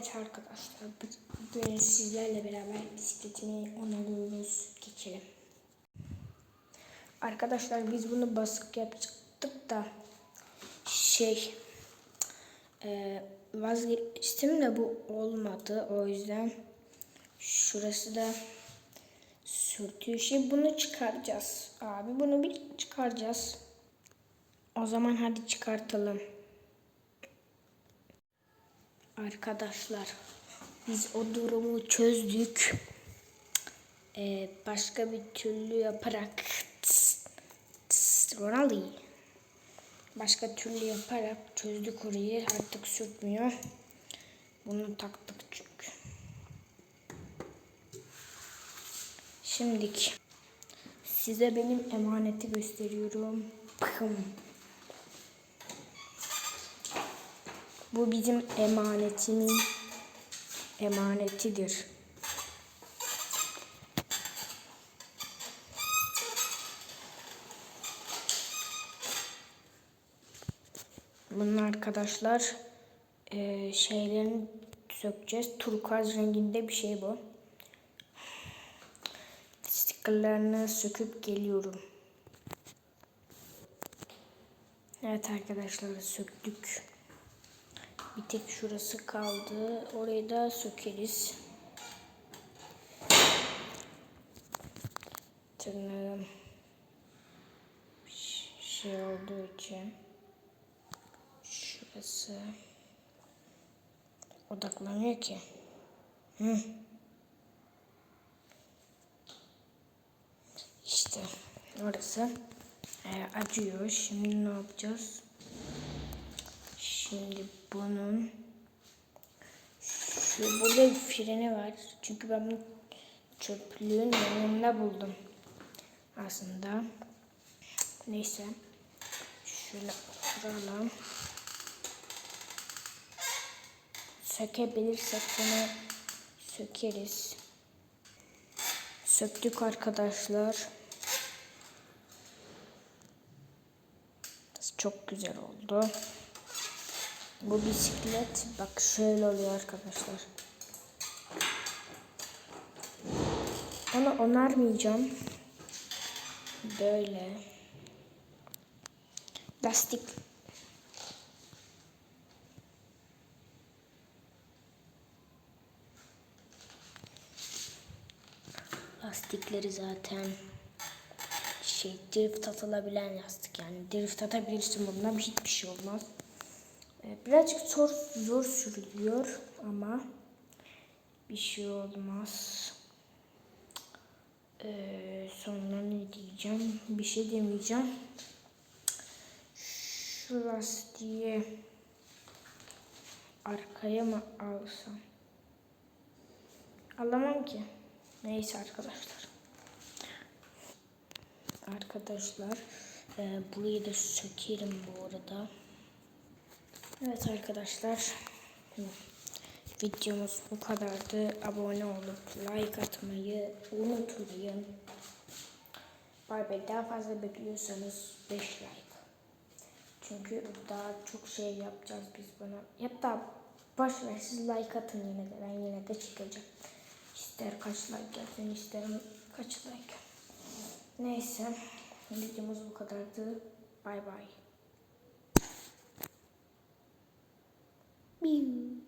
Evet arkadaşlar bugün sizlerle beraber bisikletini onarıyoruz. Geçelim. Arkadaşlar biz bunu basık yapacaktık da şey e, vazgeçtim de bu olmadı. O yüzden şurası da sürtüyor. Şimdi bunu çıkaracağız. Abi bunu bir çıkaracağız. O zaman hadi çıkartalım. Arkadaşlar biz o durumu çözdük. Ee, başka bir türlü yaparak Ronaldo başka türlü yaparak çözdük orayı artık sürtmüyor. Bunu taktık çünkü. Şimdiki size benim emaneti gösteriyorum. Pım. Bu bizim emanetimin emanetidir. Bunun arkadaşlar e, şeylerini sökeceğiz. Turkuaz renginde bir şey bu. Stickerlarını söküp geliyorum. Evet arkadaşlar söktük. Bir tek şurası kaldı. Orayı da sökeriz. Tırnağım şey olduğu için şurası odaklanıyor ki. Hı. İşte orası e, acıyor. Şimdi ne yapacağız? Şimdi bunun şu burada bir freni var. Çünkü ben bunu çöplüğün yanında buldum. Aslında. Neyse. Şöyle kuralım. Sökebilirsek bunu sökeriz. Söktük arkadaşlar. Çok güzel oldu. Bu bisiklet bak şöyle oluyor arkadaşlar. Onu onarmayacağım. Böyle. Lastik. Lastikleri zaten şey drift atılabilen lastik yani drift atabilirsin bundan hiçbir şey olmaz. Ee, birazcık zor, zor sürülüyor ama bir şey olmaz. Ee, sonra ne diyeceğim? Bir şey demeyeceğim. Şu lastiği arkaya mı alsam? Alamam ki. Neyse arkadaşlar. Arkadaşlar e, burayı da sökerim bu arada. Evet arkadaşlar. Videomuz bu kadardı. Abone olup like atmayı unutmayın. Bay bay daha fazla bekliyorsanız 5 like. Çünkü daha çok şey yapacağız biz buna. Hatta boş ver siz like atın yine de ben yine de çıkacağım. İster kaç like gelsin isterim kaç like. Neyse videomuz bu kadardı. Bay bay. 命。